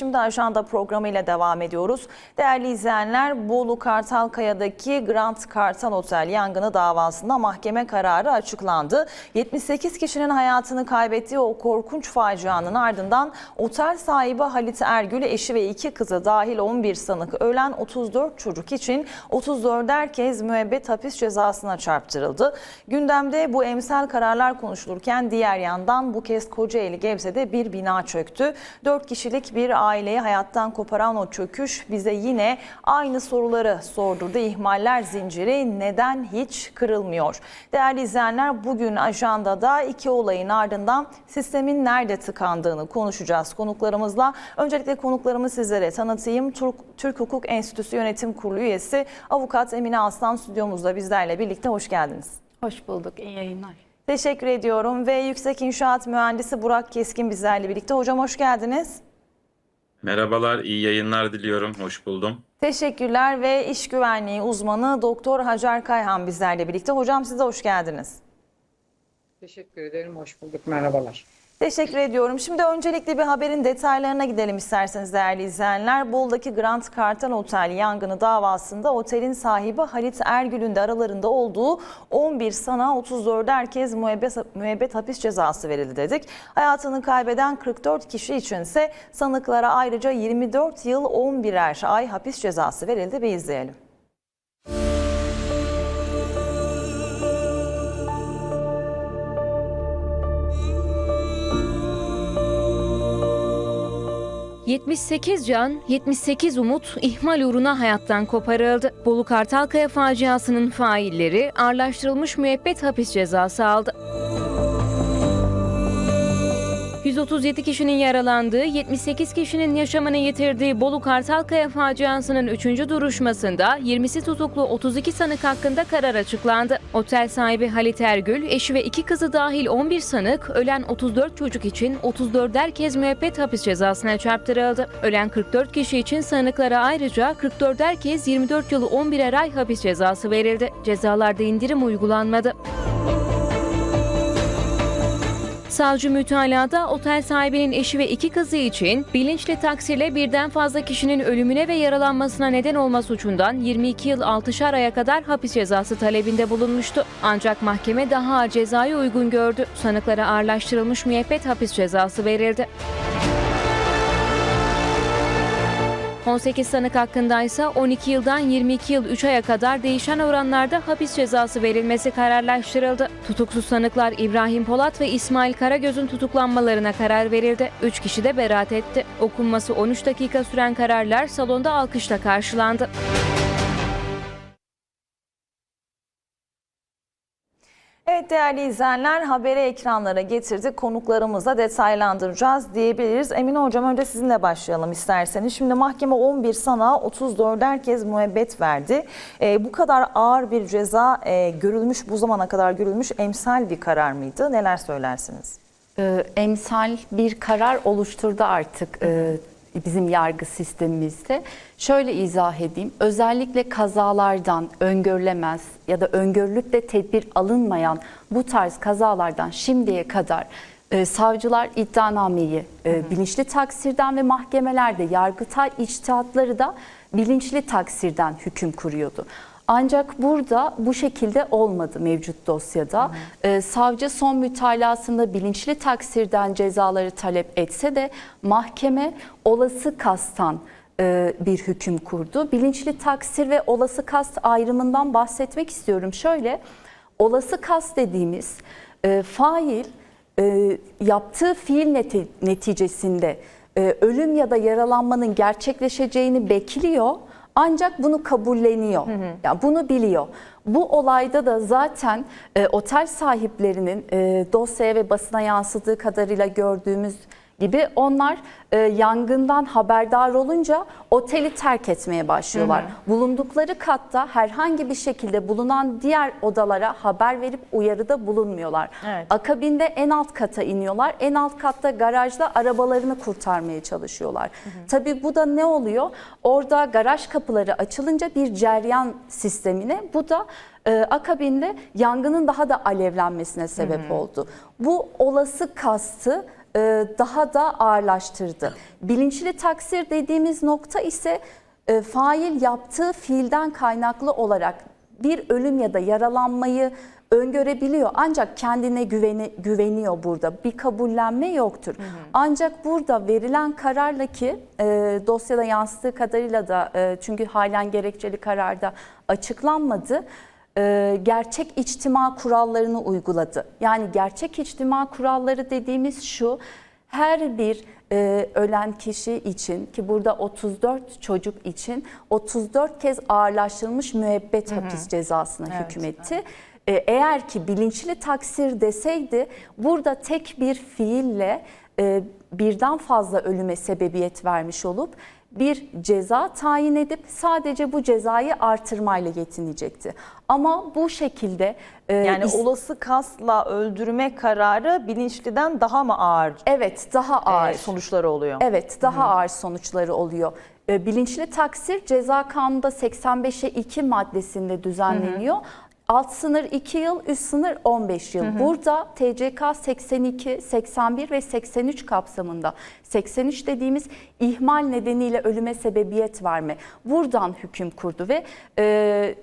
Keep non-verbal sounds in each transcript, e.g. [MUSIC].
Şimdi ajanda programıyla devam ediyoruz. Değerli izleyenler, Bolu Kartalkaya'daki Grand Kartal Otel yangını davasında mahkeme kararı açıklandı. 78 kişinin hayatını kaybettiği o korkunç facianın ardından otel sahibi Halit Ergül, eşi ve iki kızı dahil 11 sanık ölen 34 çocuk için 34'er kez müebbet hapis cezasına çarptırıldı. Gündemde bu emsal kararlar konuşulurken diğer yandan bu kez Kocaeli Gebze'de bir bina çöktü. 4 kişilik bir aileyi hayattan koparan o çöküş bize yine aynı soruları sordurdu. İhmaller zinciri neden hiç kırılmıyor? Değerli izleyenler bugün ajandada iki olayın ardından sistemin nerede tıkandığını konuşacağız konuklarımızla. Öncelikle konuklarımı sizlere tanıtayım. Türk, Türk Hukuk Enstitüsü Yönetim Kurulu üyesi Avukat Emine Aslan stüdyomuzda bizlerle birlikte hoş geldiniz. Hoş bulduk. İyi yayınlar. Teşekkür ediyorum ve Yüksek İnşaat Mühendisi Burak Keskin bizlerle birlikte. Hocam hoş geldiniz. Merhabalar, iyi yayınlar diliyorum. Hoş buldum. Teşekkürler ve iş güvenliği uzmanı Doktor Hacer Kayhan bizlerle birlikte. Hocam size hoş geldiniz. Teşekkür ederim. Hoş bulduk. Merhabalar. Teşekkür ediyorum. Şimdi öncelikle bir haberin detaylarına gidelim isterseniz değerli izleyenler. Bolu'daki Grand Kartal Otel yangını davasında otelin sahibi Halit Ergül'ün de aralarında olduğu 11 sana 34'er kez müebbet, müebbet hapis cezası verildi dedik. Hayatını kaybeden 44 kişi içinse sanıklara ayrıca 24 yıl 11'er ay hapis cezası verildi. Bir izleyelim. ...78 can, 78 umut ihmal uğruna hayattan koparıldı. Bolu Kartalkaya faciasının failleri ağırlaştırılmış müebbet hapis cezası aldı. 137 kişinin yaralandığı, 78 kişinin yaşamını yitirdiği Bolu Kartalkaya faciasının 3. duruşmasında 20'si tutuklu 32 sanık hakkında karar açıklandı. Otel sahibi Halit Ergül, eşi ve iki kızı dahil 11 sanık, ölen 34 çocuk için 34'er kez müebbet hapis cezasına çarptırıldı. Ölen 44 kişi için sanıklara ayrıca 44'er kez 24 yılı 11'er ay hapis cezası verildi. Cezalarda indirim uygulanmadı. Savcı mütalada otel sahibinin eşi ve iki kızı için bilinçli taksirle birden fazla kişinin ölümüne ve yaralanmasına neden olma suçundan 22 yıl 6'şar aya kadar hapis cezası talebinde bulunmuştu. Ancak mahkeme daha ağır cezayı uygun gördü. Sanıklara ağırlaştırılmış müebbet hapis cezası verildi. 18 sanık hakkında ise 12 yıldan 22 yıl 3 aya kadar değişen oranlarda hapis cezası verilmesi kararlaştırıldı. Tutuksuz sanıklar İbrahim Polat ve İsmail Karagöz'ün tutuklanmalarına karar verildi. 3 kişi de beraat etti. Okunması 13 dakika süren kararlar salonda alkışla karşılandı. Evet değerli izleyenler haberi ekranlara getirdik. Konuklarımızla detaylandıracağız diyebiliriz. Emine Hocam önce sizinle başlayalım isterseniz. Şimdi mahkeme 11 sana 34'er kez müebbet verdi. Ee, bu kadar ağır bir ceza e, görülmüş, bu zamana kadar görülmüş emsal bir karar mıydı? Neler söylersiniz? Ee, emsal bir karar oluşturdu artık e, bizim yargı sistemimizde. Şöyle izah edeyim. Özellikle kazalardan öngörülemez ya da öngörülüp de tedbir alınmayan bu tarz kazalardan şimdiye kadar e, savcılar iddianameyi e, bilinçli taksirden ve mahkemelerde yargıtay içtihatları da bilinçli taksirden hüküm kuruyordu. Ancak burada bu şekilde olmadı mevcut dosyada. Ee, savcı son mütalasında bilinçli taksirden cezaları talep etse de mahkeme olası kastan e, bir hüküm kurdu. Bilinçli taksir ve olası kast ayrımından bahsetmek istiyorum. Şöyle, olası kast dediğimiz e, fail e, yaptığı fiil neti- neticesinde e, ölüm ya da yaralanmanın gerçekleşeceğini bekliyor ancak bunu kabulleniyor. Yani bunu biliyor. Bu olayda da zaten e, otel sahiplerinin e, dosyaya ve basına yansıdığı kadarıyla gördüğümüz gibi onlar e, yangından haberdar olunca oteli terk etmeye başlıyorlar. Bulundukları katta herhangi bir şekilde bulunan diğer odalara haber verip uyarıda bulunmuyorlar. Evet. Akabinde en alt kata iniyorlar. En alt katta garajda arabalarını kurtarmaya çalışıyorlar. Tabii bu da ne oluyor? Orada garaj kapıları açılınca bir ceryan sistemine bu da e, akabinde yangının daha da alevlenmesine sebep oldu. Bu olası kastı daha da ağırlaştırdı. Bilinçli taksir dediğimiz nokta ise e, fail yaptığı fiilden kaynaklı olarak bir ölüm ya da yaralanmayı öngörebiliyor. Ancak kendine güveni, güveniyor burada. Bir kabullenme yoktur. Ancak burada verilen kararla ki e, dosyada yansıttığı kadarıyla da e, çünkü halen gerekçeli kararda açıklanmadı. E, gerçek içtima kurallarını uyguladı. Yani gerçek içtima kuralları dediğimiz şu. Her bir e, ölen kişi için ki burada 34 çocuk için 34 kez ağırlaştırılmış müebbet hapis cezasına hükmetti. E, eğer ki bilinçli taksir deseydi burada tek bir fiille e, birden fazla ölüme sebebiyet vermiş olup bir ceza tayin edip sadece bu cezayı artırmayla yetinecekti. Ama bu şekilde e, Yani olası kasla öldürme kararı bilinçliden daha mı ağır evet daha e, ağır sonuçları oluyor? Evet, daha ağır sonuçları oluyor. E, Bilinçli taksir ceza kanunda 85'e 2 maddesinde düzenleniyor. Alt sınır 2 yıl, üst sınır 15 yıl. Burada TCK 82, 81 ve 83 kapsamında 83 dediğimiz ihmal nedeniyle ölüme sebebiyet verme. Buradan hüküm kurdu ve e,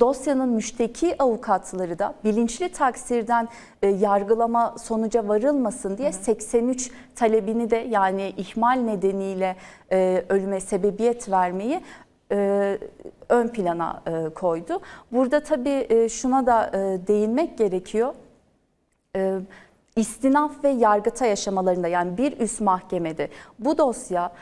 dosyanın müşteki avukatları da bilinçli taksirden e, yargılama sonuca varılmasın diye 83 talebini de yani ihmal nedeniyle e, ölüme sebebiyet vermeyi e, ön plana e, koydu. Burada tabii e, şuna da değinmek gerekiyor. E, istinaf ve yargıtay aşamalarında yani bir üst mahkemede bu dosya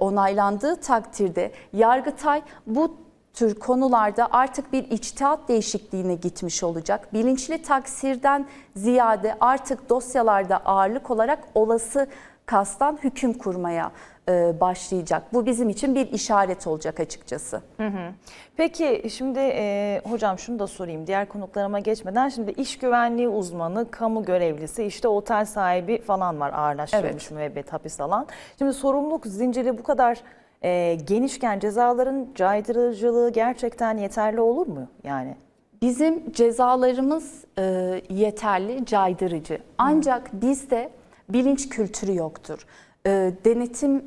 onaylandığı takdirde yargıtay bu tür konularda artık bir içtihat değişikliğine gitmiş olacak. Bilinçli taksirden ziyade artık dosyalarda ağırlık olarak olası kastan hüküm kurmaya e, başlayacak. Bu bizim için bir işaret olacak açıkçası. Peki şimdi e, hocam şunu da sorayım diğer konuklarıma geçmeden şimdi iş güvenliği uzmanı, kamu görevlisi, işte otel sahibi falan var ağırlaştırılmış Evet. müebbet hapis alan. Şimdi sorumluluk zinciri bu kadar e, genişken cezaların caydırıcılığı gerçekten yeterli olur mu yani? Bizim cezalarımız e, yeterli, caydırıcı. Ancak bizde bilinç kültürü yoktur. E, denetim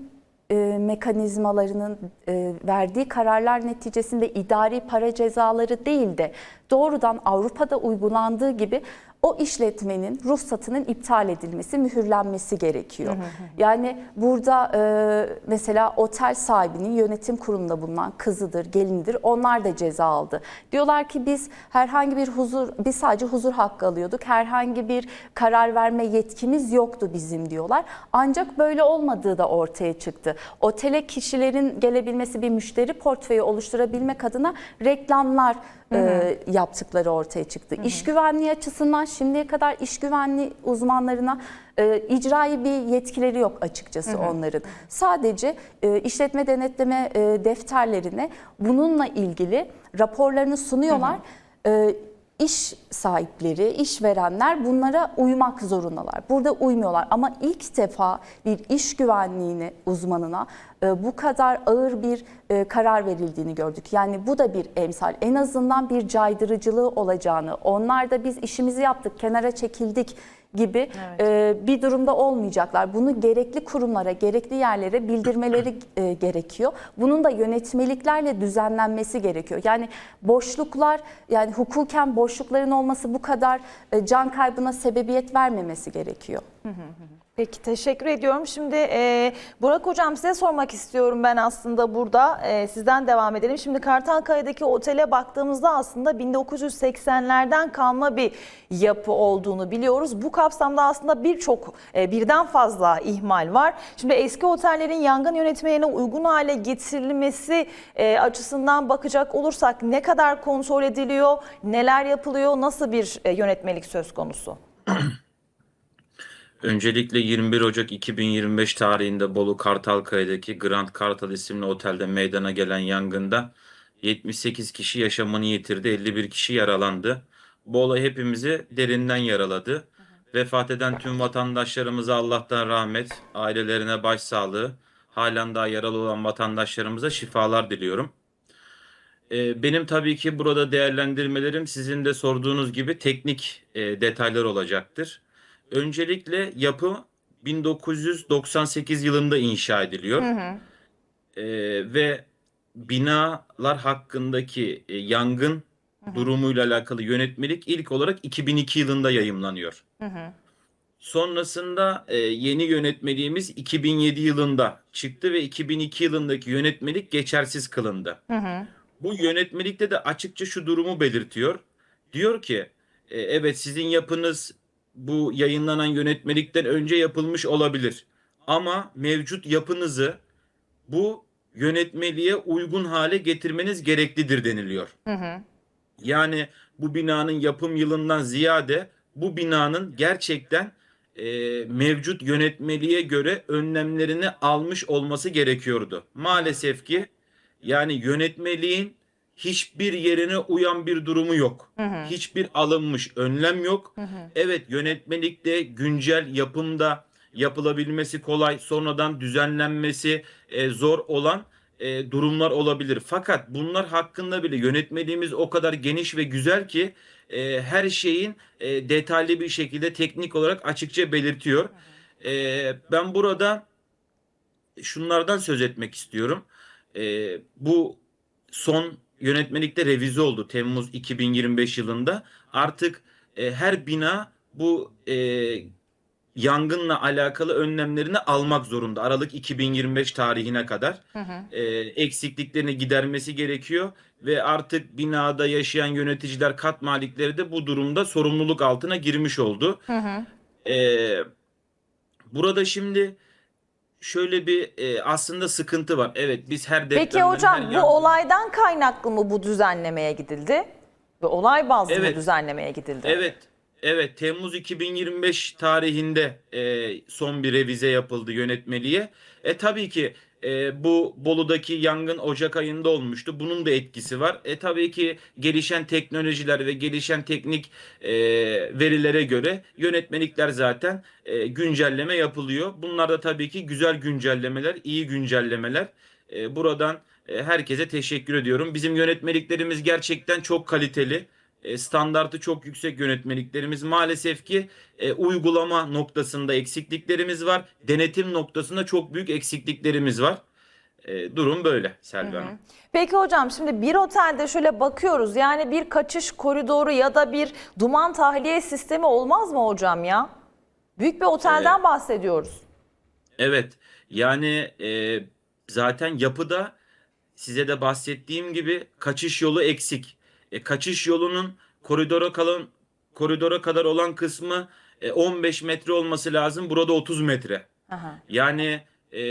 e, mekanizmalarının e, verdiği kararlar neticesinde idari para cezaları değil de doğrudan Avrupa'da uygulandığı gibi o işletmenin ruhsatının iptal edilmesi, mühürlenmesi gerekiyor. Yani burada e, mesela otel sahibinin yönetim kurulunda bulunan kızıdır, gelinidir. Onlar da ceza aldı. Diyorlar ki biz herhangi bir huzur, biz sadece huzur hakkı alıyorduk. Herhangi bir karar verme yetkimiz yoktu bizim diyorlar. Ancak böyle olmadığı da ortaya çıktı. Otele kişilerin gelebilmesi, bir müşteri portföyü oluşturabilmek adına reklamlar e, yaptıkları ortaya çıktı. İş güvenliği açısından şimdiye kadar iş güvenliği uzmanlarına e, icrai bir yetkileri yok açıkçası onların. Sadece e, işletme denetleme e, defterlerine bununla ilgili raporlarını sunuyorlar. E, iş sahipleri, işverenler bunlara uymak zorundalar. Burada uymuyorlar ama ilk defa bir iş güvenliğini uzmanına e, bu kadar ağır bir e, karar verildiğini gördük. Yani bu da bir emsal. En azından bir caydırıcılığı olacağını, onlar da biz işimizi yaptık, kenara çekildik gibi e, bir durumda olmayacaklar. Bunu gerekli kurumlara, gerekli yerlere bildirmeleri e, gerekiyor. Bunun da yönetmeliklerle düzenlenmesi gerekiyor. Yani boşluklar, yani hukuken boşlukların olması bu kadar e, can kaybına sebebiyet vermemesi gerekiyor. Peki teşekkür ediyorum. Şimdi e, Burak Hocam size sormak istiyorum ben aslında burada. E, sizden devam edelim. Şimdi Kartalkaya'daki otele baktığımızda aslında 1980'lerden kalma bir yapı olduğunu biliyoruz. Bu kapsamda aslında birçok e, birden fazla ihmal var. Şimdi eski otellerin yangın yönetmeliğine uygun hale getirilmesi e, açısından bakacak olursak ne kadar kontrol ediliyor, neler yapılıyor, nasıl bir e, yönetmelik söz konusu? [CLEARS THROAT] Öncelikle 21 Ocak 2025 tarihinde Bolu Kartalkaya'daki Grand Kartal isimli otelde meydana gelen yangında 78 kişi yaşamını yitirdi, 51 kişi yaralandı. Bu olay hepimizi derinden yaraladı. Vefat eden tüm vatandaşlarımıza Allah'tan rahmet, ailelerine başsağlığı, halen daha yaralı olan vatandaşlarımıza şifalar diliyorum. Ee, Benim tabii ki burada değerlendirmelerim sizin de sorduğunuz gibi teknik e, detaylar olacaktır. Öncelikle yapı 1998 yılında inşa ediliyor. Ee, ve binalar hakkındaki e, yangın durumuyla alakalı yönetmelik ilk olarak 2002 yılında yayımlanıyor. Sonrasında e, yeni yönetmeliğimiz 2007 yılında çıktı ve 2002 yılındaki yönetmelik geçersiz kılındı. Bu yönetmelikte de açıkça şu durumu belirtiyor. Diyor ki e, evet sizin yapınız bu yayınlanan yönetmelikten önce yapılmış olabilir. Ama mevcut yapınızı bu yönetmeliğe uygun hale getirmeniz gereklidir deniliyor. Yani bu binanın yapım yılından ziyade bu binanın gerçekten e, mevcut yönetmeliğe göre önlemlerini almış olması gerekiyordu. Maalesef ki yani yönetmeliğin hiçbir yerine uyan bir durumu yok. Hiçbir alınmış önlem yok. Evet yönetmelikte güncel yapımda yapılabilmesi kolay, sonradan düzenlenmesi e, zor olan e, durumlar olabilir. Fakat bunlar hakkında bile yönetmeliğimiz o kadar geniş ve güzel ki e, her şeyin e, detaylı bir şekilde teknik olarak açıkça belirtiyor. E, ben burada şunlardan söz etmek istiyorum. E, bu son yönetmelikte revize oldu Temmuz 2025 yılında. Artık e, her bina bu e, yangınla alakalı önlemlerini almak zorunda. Aralık 2025 tarihine kadar e, eksikliklerini gidermesi gerekiyor ve artık binada yaşayan yöneticiler, kat malikleri de bu durumda sorumluluk altına girmiş oldu. E, burada şimdi şöyle bir e, aslında sıkıntı var. Evet biz her Peki depremden, hocam her bu yangın- olaydan kaynaklı mı bu düzenlemeye gidildi? Ve olay bazlı mı Evet. düzenlemeye gidildi? Evet, evet. Temmuz 2025 tarihinde e, son bir revize yapıldı yönetmeliğe. E tabii ki e, bu Bolu'daki yangın Ocak ayında olmuştu. Bunun da etkisi var. E tabii ki gelişen teknolojiler ve gelişen teknik e, verilere göre yönetmelikler zaten e, güncelleme yapılıyor. Bunlar da tabii ki güzel güncellemeler, iyi güncellemeler. E, buradan e, herkese teşekkür ediyorum. Bizim yönetmeliklerimiz gerçekten çok kaliteli. E, standartı çok yüksek yönetmeliklerimiz. Maalesef ki e, uygulama noktasında eksikliklerimiz var. Denetim noktasında çok büyük eksikliklerimiz var. E, durum böyle Selvi Hanım. Peki hocam şimdi bir otelde şöyle bakıyoruz yani bir kaçış koridoru ya da bir duman tahliye sistemi olmaz mı hocam ya? Büyük bir otelden bahsediyoruz. Evet yani e, zaten yapıda size de bahsettiğim gibi kaçış yolu eksik. E, kaçış yolunun koridora kalan koridora kadar olan kısmı e, 15 metre olması lazım. Burada 30 metre. Aha. Yani e,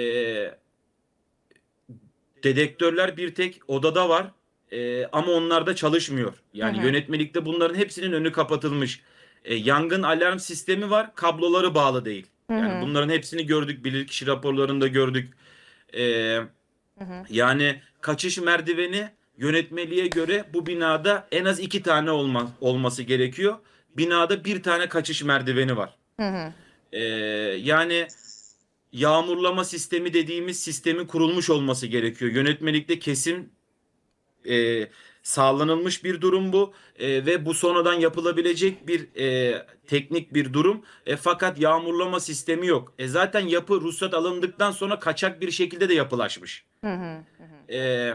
dedektörler bir tek odada var e, ama onlar da çalışmıyor. Yani yönetmelikte bunların hepsinin önü kapatılmış. E, yangın alarm sistemi var, kabloları bağlı değil. Yani bunların hepsini gördük, bilirkişi raporlarında gördük. E, yani kaçış merdiveni yönetmeliğe göre bu binada en az iki tane olma, olması gerekiyor. Binada bir tane kaçış merdiveni var. E, yani yağmurlama sistemi dediğimiz sistemin kurulmuş olması gerekiyor. Yönetmelikte kesin e, sağlanılmış bir durum bu E, ve bu sonradan yapılabilecek bir e, teknik bir durum. E, fakat yağmurlama sistemi yok. E, zaten yapı ruhsat alındıktan sonra kaçak bir şekilde de yapılaşmış. E,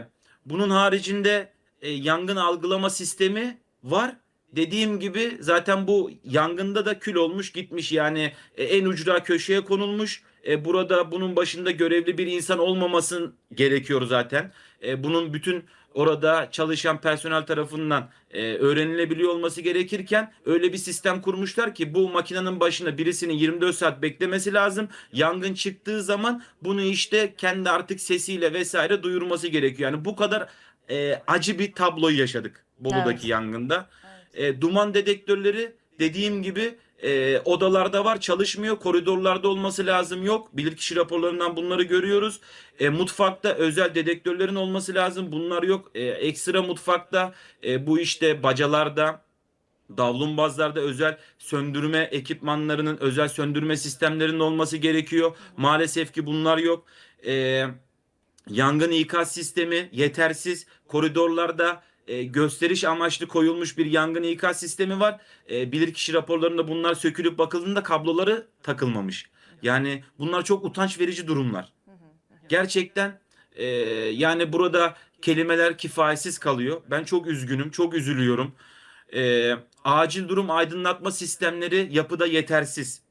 bunun haricinde e, yangın algılama sistemi var. Dediğim gibi zaten bu yangında da kül olmuş gitmiş yani e, en ucra köşeye konulmuş. E, burada bunun başında görevli bir insan olmamasın gerekiyor zaten. E, bunun bütün orada çalışan personel tarafından e, öğrenilebiliyor olması gerekirken öyle bir sistem kurmuşlar ki bu makinenin başında birisinin 24 saat beklemesi lazım. Yangın çıktığı zaman bunu işte kendi artık sesiyle vesaire duyurması gerekiyor. Yani bu kadar e, acı bir tabloyu yaşadık Bolu'daki Evet. yangında. E, duman dedektörleri dediğim gibi e, odalarda var çalışmıyor. Koridorlarda olması lazım yok. Bilirkişi raporlarından bunları görüyoruz. E, mutfakta özel dedektörlerin olması lazım. Bunlar yok. E, ekstra mutfakta e, bu işte bacalarda davlumbazlarda özel söndürme ekipmanlarının özel söndürme sistemlerinin olması gerekiyor. Maalesef ki bunlar yok. E, Yangın ikaz sistemi yetersiz. Koridorlarda e, gösteriş amaçlı koyulmuş bir yangın ikaz sistemi var. E, bilirkişi raporlarında bunlar sökülüp bakıldığında kabloları takılmamış. Yani bunlar çok utanç verici durumlar. Gerçekten e, yani burada kelimeler kifayetsiz kalıyor. Ben çok üzgünüm, çok üzülüyorum. E, acil durum aydınlatma sistemleri yapıda yetersiz.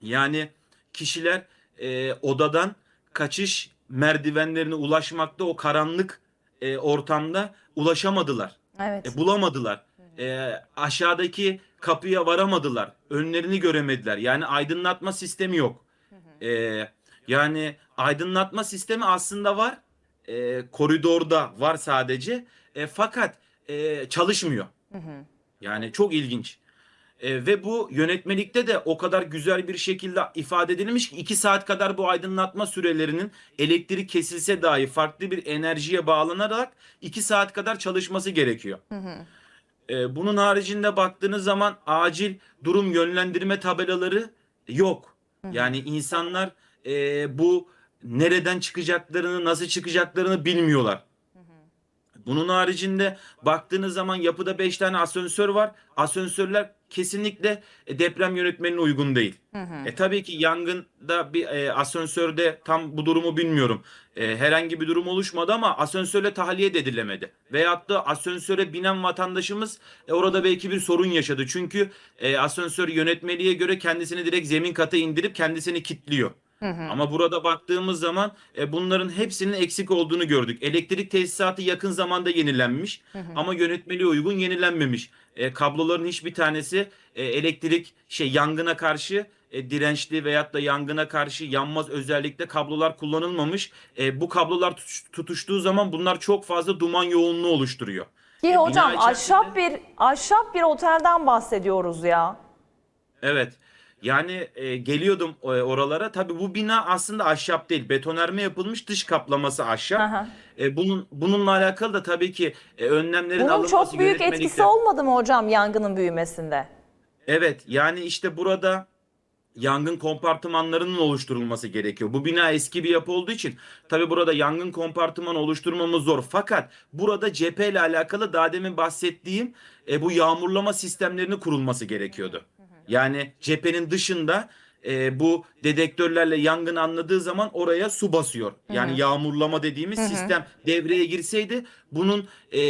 Yani kişiler e, odadan kaçış merdivenlerine ulaşmakta o karanlık e, ortamda ulaşamadılar. Evet. E, bulamadılar. E, aşağıdaki kapıya varamadılar. Önlerini göremediler. Yani aydınlatma sistemi yok. E, yani aydınlatma sistemi aslında var. E, koridorda var sadece. E, fakat e, çalışmıyor. Yani çok ilginç. E, ve bu yönetmelikte de o kadar güzel bir şekilde ifade edilmiş ki 2 saat kadar bu aydınlatma sürelerinin elektrik kesilse dahi farklı bir enerjiye bağlanarak 2 saat kadar çalışması gerekiyor. E, bunun haricinde baktığınız zaman acil durum yönlendirme tabelaları yok. Yani insanlar e, bu nereden çıkacaklarını, nasıl çıkacaklarını bilmiyorlar. Bunun haricinde baktığınız zaman yapıda 5 tane asansör var. Asansörler kesinlikle e, deprem yönetmenine uygun değil. E tabii ki yangında bir e, asansörde tam bu durumu bilmiyorum. E, herhangi bir durum oluşmadı ama asansörle tahliye de edilemedi. Veyahut da asansöre binen vatandaşımız e, orada belki bir sorun yaşadı. Çünkü e, asansör yönetmeliğe göre kendisini direkt zemin kata indirip kendisini kilitliyor. Ama burada baktığımız zaman e, bunların hepsinin eksik olduğunu gördük. Elektrik tesisatı yakın zamanda yenilenmiş ama yönetmeliğe uygun yenilenmemiş. E, kabloların hiçbir tanesi e, elektrik şey yangına karşı e, dirençli veyahut da yangına karşı yanmaz özellikle kablolar kullanılmamış. E, bu kablolar tutuş- tutuştuğu zaman bunlar çok fazla duman yoğunluğu oluşturuyor. Ki E, hocam içerisinde- ahşap bir ahşap bir otelden bahsediyoruz ya. Evet. Yani e, geliyordum e, oralara. Tabii bu bina aslında ahşap değil. Betonarme yapılmış dış kaplaması ahşap. Aha. E, bunun bununla alakalı da tabii ki e, önlemlerin Bunun alınması çok büyük yönetmelikte- etkisi olmadı mı hocam yangının büyümesinde? Evet. Yani işte burada yangın kompartımanlarının oluşturulması gerekiyor. Bu bina eski bir yapı olduğu için tabii burada yangın kompartımanı oluşturmamız zor. Fakat burada cepheyle alakalı daha demin bahsettiğim e, bu yağmurlama sistemlerinin kurulması gerekiyordu. Yani cephenin dışında e, bu dedektörlerle yangın anladığı zaman oraya su basıyor. Yani yağmurlama dediğimiz sistem devreye girseydi bunun e,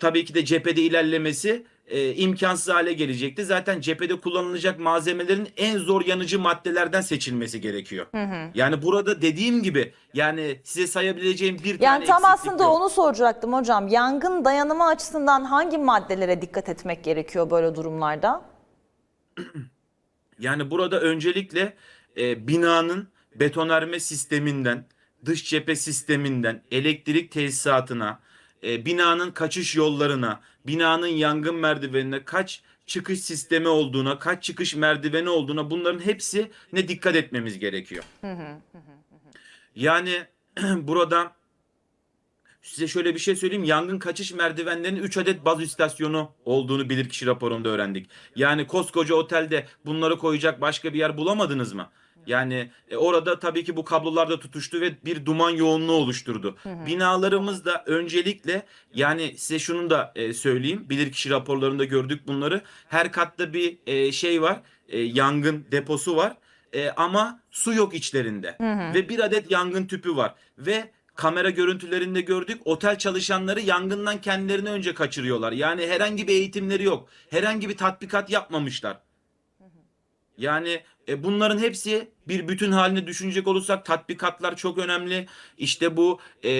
tabii ki de cephede ilerlemesi e, imkansız hale gelecekti. Zaten cephede kullanılacak malzemelerin en zor yanıcı maddelerden seçilmesi gerekiyor. Yani burada dediğim gibi yani size sayabileceğim bir tane Yani tam aslında yok. onu soracaktım hocam. Yangın dayanımı açısından hangi maddelere dikkat etmek gerekiyor böyle durumlarda? [CLEARS THROAT] Yani burada öncelikle e, binanın betonarme sisteminden, dış cephe sisteminden, elektrik tesisatına, e, binanın kaçış yollarına, binanın yangın merdivenine, kaç çıkış sistemi olduğuna, kaç çıkış merdiveni olduğuna bunların hepsine dikkat etmemiz gerekiyor. Yani [CLEARS THROAT] burada size şöyle bir şey söyleyeyim. Yangın kaçış merdivenlerinin 3 adet baz istasyonu olduğunu bilirkişi raporunda öğrendik. Yani koskoca otelde bunları koyacak başka bir yer bulamadınız mı? Yani e, orada tabii ki bu kablolar da tutuştu ve bir duman yoğunluğu oluşturdu. Binalarımız da öncelikle yani size şunu da e, söyleyeyim. Bilirkişi raporlarında gördük bunları. Her katta bir e, şey var. e, yangın deposu var. E, ama su yok içlerinde. Ve bir adet yangın tüpü var. Ve kamera görüntülerinde gördük. Otel çalışanları yangından kendilerini önce kaçırıyorlar. Yani herhangi bir eğitimleri yok. Herhangi bir tatbikat yapmamışlar. Yani e, bunların hepsi bir bütün haline düşünecek olursak tatbikatlar çok önemli. İşte bu e,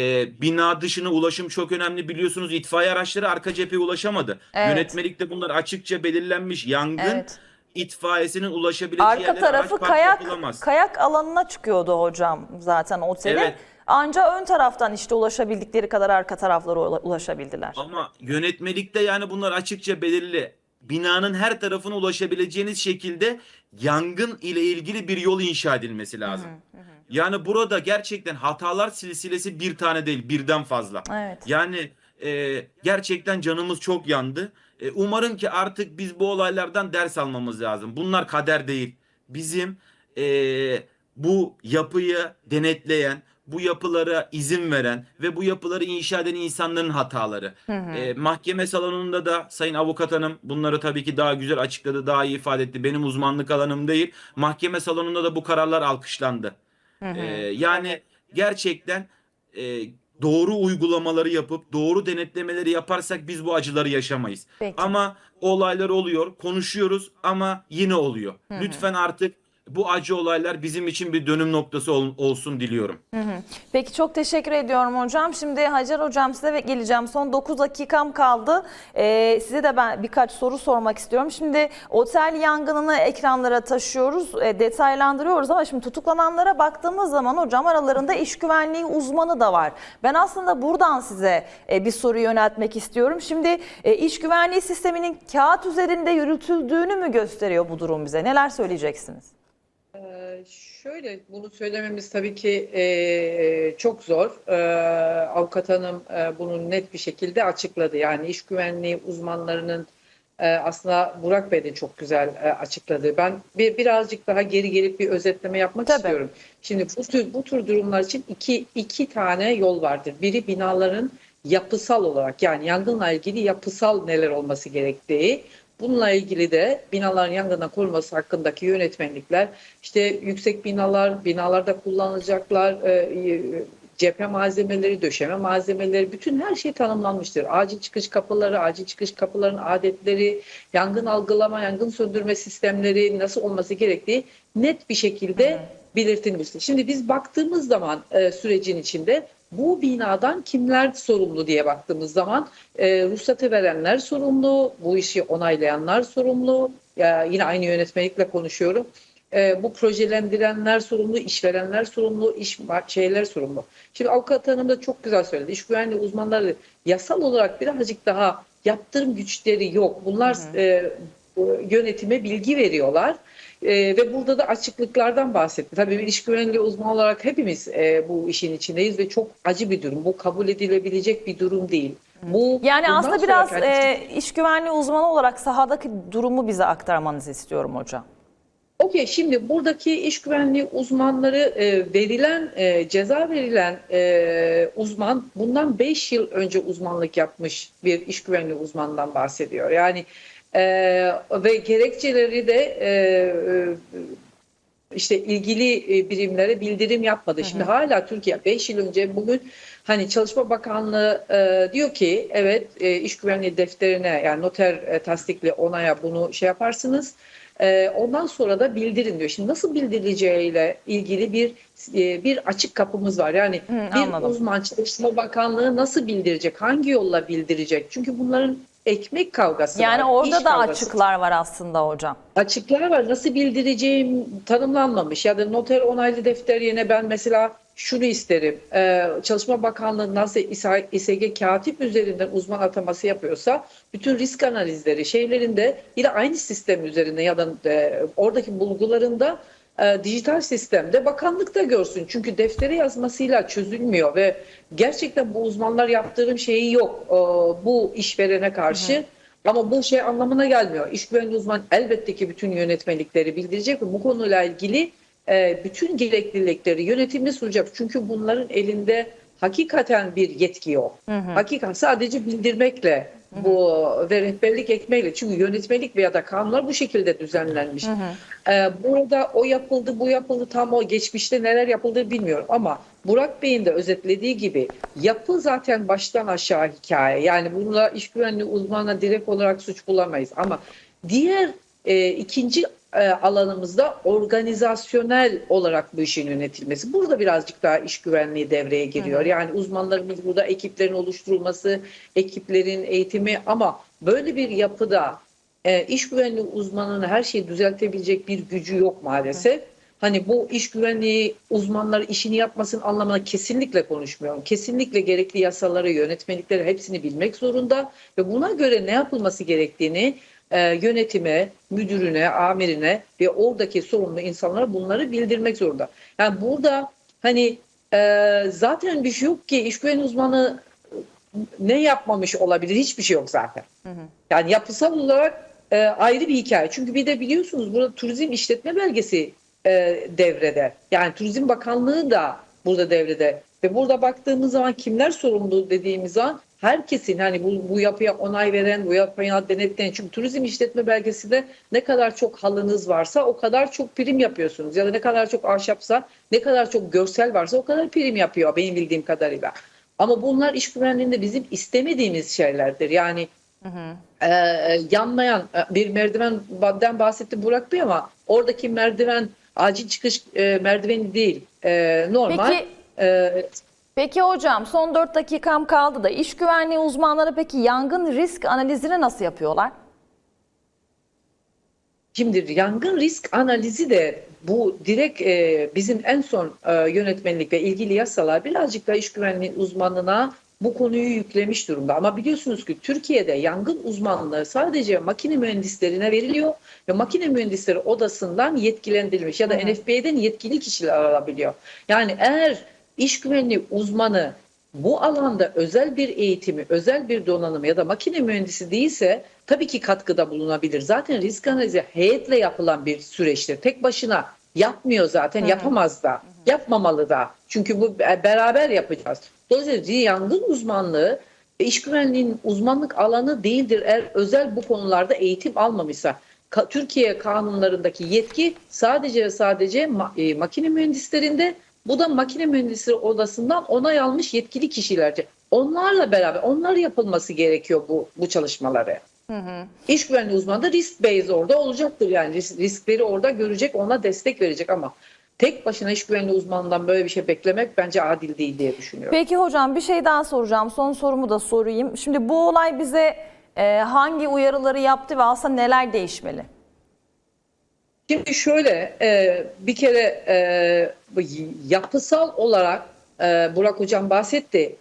bina dışına ulaşım çok önemli. Biliyorsunuz itfaiye araçları arka cepheye ulaşamadı. Evet. Yönetmelikte bunlar açıkça belirlenmiş. Yangın Evet. itfaiyesinin ulaşabileceği Arka tarafı kayak kayak alanına çıkıyordu hocam zaten otelin. Evet. Anca ön taraftan işte ulaşabildikleri kadar arka taraflara ula- ulaşabildiler. Ama yönetmelikte yani bunlar açıkça belirli. Binanın her tarafına ulaşabileceğiniz şekilde yangın ile ilgili bir yol inşa edilmesi lazım. Yani burada gerçekten hatalar silsilesi bir tane değil birden fazla. Evet. Yani e, gerçekten canımız çok yandı. E, umarım ki artık biz bu olaylardan ders almamız lazım. Bunlar kader değil. Bizim e, bu yapıyı denetleyen, bu yapılara izin veren ve bu yapıları inşa eden insanların hataları. Ee, mahkeme salonunda da Sayın Avukat Hanım bunları tabii ki daha güzel açıkladı, daha iyi ifade etti. Benim uzmanlık alanım değil. Mahkeme salonunda da bu kararlar alkışlandı. Ee, yani gerçekten e, doğru uygulamaları yapıp doğru denetlemeleri yaparsak biz bu acıları yaşamayız. Peki. Ama olaylar oluyor, konuşuyoruz ama yine oluyor. Lütfen artık bu acı olaylar bizim için bir dönüm noktası ol- olsun diliyorum. Peki çok teşekkür ediyorum hocam. Şimdi Hacer hocam size geleceğim. Son 9 dakikam kaldı. Ee, size de ben birkaç soru sormak istiyorum. Şimdi otel yangınını ekranlara taşıyoruz, e, detaylandırıyoruz ama şimdi tutuklananlara baktığımız zaman hocam aralarında iş güvenliği uzmanı da var. Ben aslında buradan size e, bir soru yöneltmek istiyorum. Şimdi e, iş güvenliği sisteminin kağıt üzerinde yürütüldüğünü mü gösteriyor bu durum bize? Neler söyleyeceksiniz? Şöyle bunu söylememiz tabii ki e, çok zor. Ee, Avukat hanım e, bunu net bir şekilde açıkladı. Yani iş güvenliği uzmanlarının e, aslında Burak Bey de çok güzel e, açıkladı. Ben bir birazcık daha geri gelip bir özetleme yapmak Tabii. istiyorum. Şimdi bu tür bu tür durumlar için iki iki tane yol vardır. Biri binaların yapısal olarak yani yangınla ilgili yapısal neler olması gerektiği. Bununla ilgili de binaların yangından korunması hakkındaki yönetmenlikler, işte yüksek binalar, binalarda kullanılacaklar, e, e, cephe malzemeleri, döşeme malzemeleri, bütün her şey tanımlanmıştır. Acil çıkış kapıları, acil çıkış kapıların adetleri, yangın algılama, yangın söndürme sistemleri nasıl olması gerektiği net bir şekilde belirtilmiştir. Şimdi biz baktığımız zaman e, sürecin içinde bu binadan kimler sorumlu diye baktığımız zaman e, ruhsatı verenler sorumlu, bu işi onaylayanlar sorumlu. Ya, yine aynı yönetmelikle konuşuyorum. E, bu projelendirenler sorumlu, işverenler sorumlu, iş şeyler sorumlu. Şimdi avukat hanım da çok güzel söyledi. İş güvenliği uzmanları yasal olarak birazcık daha yaptırım güçleri yok. Bunlar e, bu yönetime bilgi veriyorlar. E, ve burada da açıklıklardan bahsetti. Tabii bir iş güvenliği uzmanı olarak hepimiz e, bu işin içindeyiz ve çok acı bir durum. Bu kabul edilebilecek bir durum değil. Bu Yani aslında biraz e, iş güvenliği uzmanı olarak sahadaki durumu bize aktarmanızı istiyorum hocam. Okey şimdi buradaki iş güvenliği uzmanları e, verilen e, ceza verilen e, uzman bundan 5 yıl önce uzmanlık yapmış bir iş güvenliği uzmanından bahsediyor. Yani e, ve gerekçeleri de e, e, işte ilgili e, birimlere bildirim yapmadı. Şimdi hala Türkiye 5 yıl önce bugün hani Çalışma Bakanlığı e, diyor ki evet e, iş güvenliği defterine yani noter e, tasdikli onaya bunu şey yaparsınız. E, ondan sonra da bildirin diyor. Şimdi nasıl bildirileceğiyle ilgili bir e, bir açık kapımız var. Yani bir anladım. uzman Çalışma Bakanlığı nasıl bildirecek? Hangi yolla bildirecek? Çünkü bunların ekmek kavgası Yani var. orada iş da kavgası. açıklar var aslında hocam. Açıklar var. Nasıl bildireceğim tanımlanmamış. Ya da noter onaylı defter yerine ben mesela şunu isterim. Ee, Çalışma Bakanlığı nasıl İSG katip üzerinden uzman ataması yapıyorsa bütün risk analizleri şeylerinde yine aynı sistem üzerinde ya da e, oradaki bulgularında e, dijital sistemde bakanlıkta görsün. Çünkü deftere yazmasıyla çözülmüyor ve gerçekten bu uzmanlar yaptığım şeyi yok e, bu işverene karşı. Ama bu şey anlamına gelmiyor. İş güvenliği uzman elbette ki bütün yönetmelikleri bildirecek ve bu konuyla ilgili e, bütün gereklilikleri yönetimde sunacak. Çünkü bunların elinde hakikaten bir yetki yok. Hakikat sadece bildirmekle bu ve rehberlik etmekle çünkü yönetmelik veya da kanunlar bu şekilde düzenlenmiş. Ee, burada o yapıldı bu yapıldı tam o geçmişte neler yapıldı bilmiyorum ama Burak Bey'in de özetlediği gibi yapı zaten baştan aşağı hikaye. Yani bununla iş güvenliği uzmanına direkt olarak suç bulamayız ama diğer e, ikinci e, alanımızda organizasyonel olarak bu işin yönetilmesi. Burada birazcık daha iş güvenliği devreye giriyor. Yani uzmanlarımız burada ekiplerin oluşturulması, ekiplerin eğitimi ama böyle bir yapıda e, iş güvenliği uzmanının her şeyi düzeltebilecek bir gücü yok maalesef. Hani bu iş güvenliği uzmanları işini yapmasın anlamına kesinlikle konuşmuyorum. Kesinlikle gerekli yasaları, yönetmelikleri hepsini bilmek zorunda ve buna göre ne yapılması gerektiğini e, yönetime, müdürüne, amirine ve oradaki sorumlu insanlara bunları bildirmek zorunda. Yani burada hani e, zaten bir şey yok ki iş güvenliği uzmanı ne yapmamış olabilir? Hiçbir şey yok zaten. Yani yapısal olarak e, ayrı bir hikaye. Çünkü bir de biliyorsunuz burada turizm işletme belgesi e, devrede. Yani Turizm Bakanlığı da burada devrede. Ve burada baktığımız zaman kimler sorumlu dediğimiz zaman herkesin hani bu, bu yapıya onay veren, bu yapıya denetleyen. Çünkü turizm işletme belgesinde ne kadar çok halınız varsa o kadar çok prim yapıyorsunuz. Ya da ne kadar çok ahşapsa, ne kadar çok görsel varsa o kadar prim yapıyor benim bildiğim kadarıyla. Ama bunlar iş güvenliğinde bizim istemediğimiz şeylerdir. Yani e, yanmayan e, bir merdivenden bahsetti Burak Bey ama oradaki merdiven acil çıkış e, merdiveni değil. E, normal. Peki e, Peki hocam son 4 dakikam kaldı da iş güvenliği uzmanları peki yangın risk analizini nasıl yapıyorlar? Şimdi yangın risk analizi de bu direkt e, bizim en son e, yönetmenlik ve ilgili yasalar birazcık da iş güvenliği uzmanına bu konuyu yüklemiş durumda. Ama biliyorsunuz ki Türkiye'de yangın uzmanlığı sadece makine mühendislerine veriliyor ve makine mühendisleri odasından yetkilendirilmiş ya da NFP'den yetkili kişiler alabiliyor. Yani eğer iş güvenliği uzmanı bu alanda özel bir eğitimi, özel bir donanım ya da makine mühendisi değilse tabii ki katkıda bulunabilir. Zaten risk analizi heyetle yapılan bir süreçtir. Tek başına yapmıyor zaten, yapamaz da, yapmamalı da. Çünkü bu beraber yapacağız. Dolayısıyla yangın uzmanlığı iş güvenliğinin uzmanlık alanı değildir eğer özel bu konularda eğitim almamışsa. Ka- Türkiye kanunlarındaki yetki sadece ve sadece ma- e, makine mühendislerinde bu da makine mühendisleri odasından onay almış yetkili kişilerce. Onlarla beraber onlar yapılması gerekiyor bu bu çalışmaları. İş güvenliği uzmanı da risk base orada olacaktır yani Ris- riskleri orada görecek ona destek verecek ama tek başına iş güvenliği uzmanından böyle bir şey beklemek bence adil değil diye düşünüyorum. Peki hocam bir şey daha soracağım. Son sorumu da sorayım. Şimdi bu olay bize e, hangi uyarıları yaptı ve aslında neler değişmeli? Şimdi şöyle e, bir kere e, yapısal olarak e, Burak Hocam bahsetti.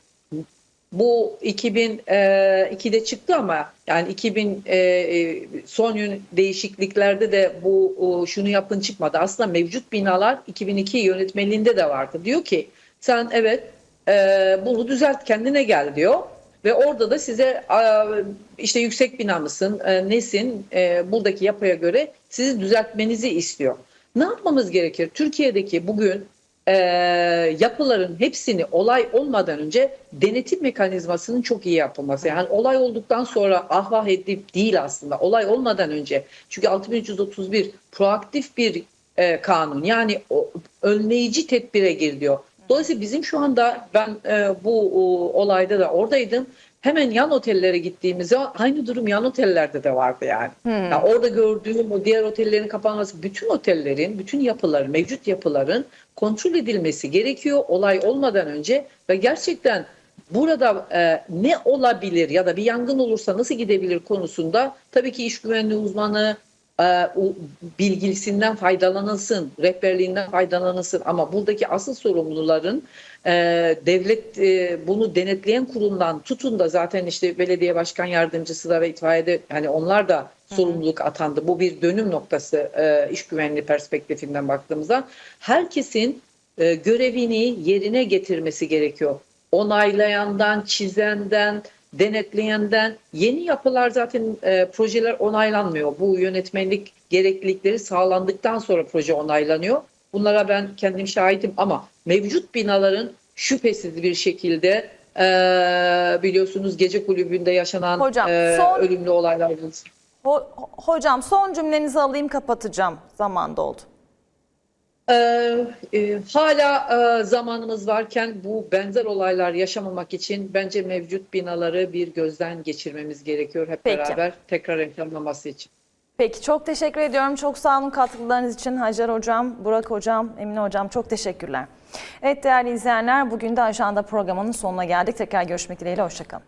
Bu 2002'de çıktı ama yani 2000 e, e, son yön değişikliklerde de bu o, şunu yapın çıkmadı. Aslında mevcut binalar 2002 yönetmeliğinde de vardı. Diyor ki sen evet e, bunu düzelt kendine gel diyor. Ve orada da size işte yüksek bina mısın, e, nesin e, buradaki yapıya göre sizi düzeltmenizi istiyor. Ne yapmamız gerekir? Türkiye'deki bugün e, yapıların hepsini olay olmadan önce denetim mekanizmasının çok iyi yapılması. Yani olay olduktan sonra ah vah edip değil aslında. Olay olmadan önce. Çünkü 6331 proaktif bir kanun. Yani önleyici tedbire gir diyor. Dolayısıyla bizim şu anda ben e, bu o, olayda da oradaydım. Hemen yan otellere gittiğimizde aynı durum yan otellerde de vardı yani. Yani orada gördüğüm o diğer otellerin kapanması, bütün otellerin, bütün yapıların, mevcut yapıların kontrol edilmesi gerekiyor olay olmadan önce ve gerçekten burada e, ne olabilir ya da bir yangın olursa nasıl gidebilir konusunda tabii ki iş güvenliği uzmanı e, bilgisinden faydalanılsın, rehberliğinden faydalanılsın ama buradaki asıl sorumluların e, devlet e, bunu denetleyen kurumdan tutun da zaten işte belediye başkan yardımcısı da ve itfaiyede hani onlar da sorumluluk atandı. Bu bir dönüm noktası e, iş güvenliği perspektifinden baktığımızda herkesin görevini yerine getirmesi gerekiyor. Onaylayandan, çizenden, denetleyenden yeni yapılar zaten e, projeler onaylanmıyor. Bu yönetmenlik gereklilikleri sağlandıktan sonra proje onaylanıyor. Bunlara ben kendim şahidim ama mevcut binaların şüphesiz bir şekilde e, biliyorsunuz gece kulübünde yaşanan Hocam, e, son- ölümlü olaylar. Ho- hocam son cümlenizi alayım kapatacağım. Zaman doldu. Ee, e, hala e, zamanımız varken bu benzer olaylar yaşamamak için bence mevcut binaları bir gözden geçirmemiz gerekiyor hep Peki. beraber tekrar reklamlaması için. Peki çok teşekkür ediyorum. Çok sağ olun katkılarınız için Hacer Hocam, Burak Hocam, Emine Hocam çok teşekkürler. Evet değerli izleyenler bugün de Ajanda programının sonuna geldik. Tekrar görüşmek dileğiyle. Hoşçakalın.